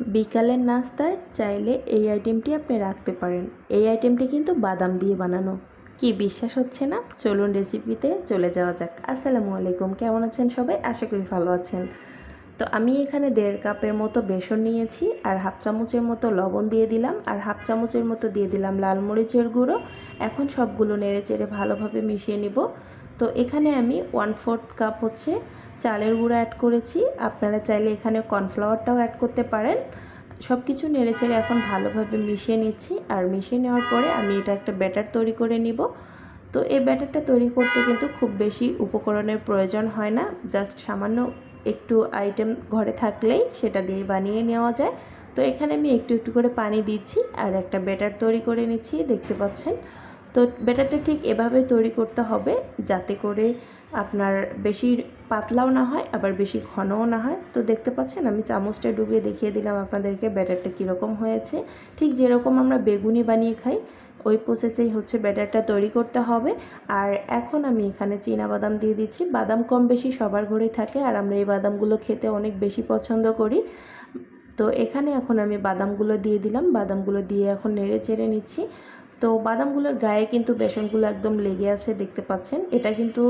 বিকালের নাস্তায় চাইলে এই আইটেমটি আপনি রাখতে পারেন। এই আইটেমটি কিন্তু বাদাম দিয়ে বানানো। কি বিশ্বাস হচ্ছে না? চলুন রেসিপিতে চলে যাওয়া যাক। আসসালামু আলাইকুম, কেমন আছেন সবাই? আশা করি ভালো আছেন। তো আমি এখানে দেড় কাপের মতো বেসন নিয়েছি আর হাফ চামচের মতো লবণ দিয়ে দিলাম আর হাফ চামচের মতো দিয়ে দিলাম লাল মরিচের গুঁড়ো। এখন সবগুলো নেড়ে চেড়ে ভালোভাবে মিশিয়ে নিব। তো এখানে আমি ওয়ান ফোর্থ কাপ হচ্ছে চালের গুঁড়ো অ্যাড করেছি। আপনারা চাইলে এখানে কর্নফ্লাওয়ারটাও অ্যাড করতে পারেন। সব কিছু নেড়ে চেড়ে এখন ভালোভাবে মিশিয়ে নিচ্ছি। আর মিশিয়ে নেওয়ার পরে আমি এটা একটা ব্যাটার তৈরি করে নিব। তো এই ব্যাটারটা তৈরি করতে কিন্তু খুব বেশি উপকরণের প্রয়োজন হয় না। জাস্ট সামান্য একটু আইটেম ঘরে থাকলেই সেটা দিয়ে বানিয়ে নেওয়া যায়। তো এখানে আমি একটু একটু করে পানি দিচ্ছি। আর একটা ব্যাটার তৈরি করে নিচ্ছি। দেখতে পাচ্ছেন? তো ব্যাটারটা ঠিক এভাবে তৈরি করতে হবে যাতে করে আপনার বেশি পাতলাও না হয়, আবার বেশি ঘনও না হয়। তো দেখতে পাচ্ছেন আমি চামচটা ডুবিয়ে দেখিয়ে দিলাম আপনাদেরকে ব্যাটারটা কীরকম হয়েছে। ঠিক যেরকম আমরা বেগুনি বানিয়ে খাই, ওই প্রসেসেই হচ্ছে ব্যাটারটা তৈরি করতে হবে। আর এখন আমি এখানে চীনা বাদাম দিয়ে দিচ্ছি। বাদাম কম বেশি সবার ঘরেই থাকে আর আমরা এই বাদামগুলো খেতে অনেক বেশি পছন্দ করি। তো এখানে এখন আমি বাদামগুলো দিয়ে দিলাম। বাদামগুলো দিয়ে এখন নেড়ে চেড়ে নিচ্ছি। তো বাদামগুলোর গায়ে কিন্তু বেসনগুলো একদম লেগে আছে, দেখতে পাচ্ছেন। এটা কিন্তু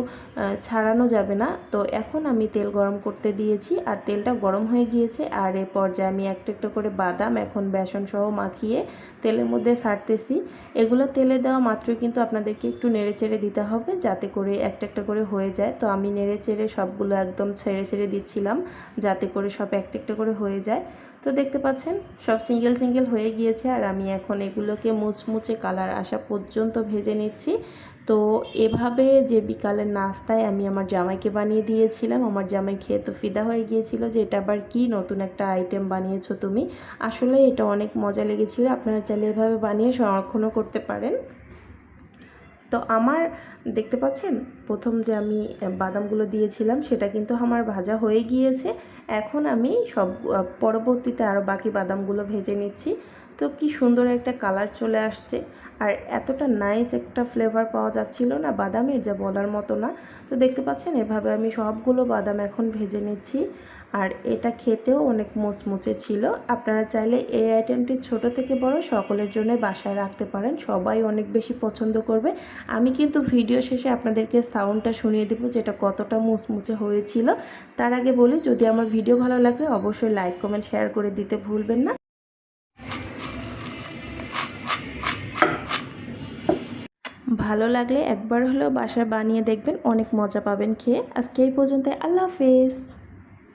ছাড়ানো যাবে না। তো এখন আমি তেল গরম করতে দিয়েছি আর তেলটা গরম হয়ে গিয়েছে আর এ পর্যায়ে আমি একটা একটা করে বাদাম, এখন বেসন সহ মাখিয়ে তেলের মধ্যে ছাড়তেছি এগুলো তেলে দেওয়া মাত্রই কিন্তু আপনাদেরকে একটু নেড়ে চেড়ে দিতে হবে যাতে করে একটা একটা করে হয়ে যায়। তো আমি নেড়ে চেড়ে সবগুলো একদম ছেড়ে ছেড়ে দিচ্ছিলাম যাতে করে সব একটা একটা করে হয়ে যায়। তো দেখতে পাচ্ছেন, সব সিঙ্গেল সিঙ্গেল হয়ে গিয়েছে আর আমি এখন এগুলোকে মুচমুচে কালার আসা পর্যন্ত ভেজে নিচ্ছি। তো এভাবে যে বিকালের নাস্তায় আমি আমার জামাইকে বানিয়ে দিয়েছিলাম, আমার জামাই খেয়ে তো ফিদা হয়ে গিয়েছিল যে এটা আবার কি নতুন একটা আইটেম বানিয়েছো তুমি। আসলে এটা অনেক মজা লেগেছিল, আপনারা চাইলে এভাবে বানিয়ে সংরক্ষণও করতে পারেন। তো আমার, দেখতে পাচ্ছেন? প্রথম যে আমি বাদামগুলো দিয়েছিলাম, সেটা কিন্তু আমার ভাজা হয়ে গিয়েছে। এখন আমি সব পরবর্তীতে আরও বাকি বাদামগুলো ভেজে নিচ্ছি। তো কি সুন্দর একটা কালার চলে আসছে। আর এতটা নাইস একটা ফ্লেভার পাওয়া যাচ্ছিল না বাদামের, যা বলার মতো না। তো দেখতে পাচ্ছেন, এভাবে আমি সবগুলো বাদাম এখন ভেজে নিচ্ছি। আর এটা খেতেও অনেক মুচমুচে ছিল। আপনারা চাইলে এই আইটেমটি ছোট থেকে বড় সকলের জন্য বাসায় রাখতে পারেন। সবাই অনেক বেশি পছন্দ করবে। আমি কিন্তু ভিডিও শেষে আপনাদেরকে সাউন্ডটা শুনিয়ে দেবো, যেটা কতটা মুচমুচে হয়েছিল। তার আগে বলি, যদি আমার ভিডিও ভালো লাগে, অবশ্যই লাইক কমেন্ট শেয়ার করে দিতে ভুলবেন না। ভালো লাগলে একবার হলেও বাসায় বানিয়ে দেখবেন, অনেক মজা পাবেন খেয়ে। আজকে এই পর্যন্ত আল্লাহ হাফেজ।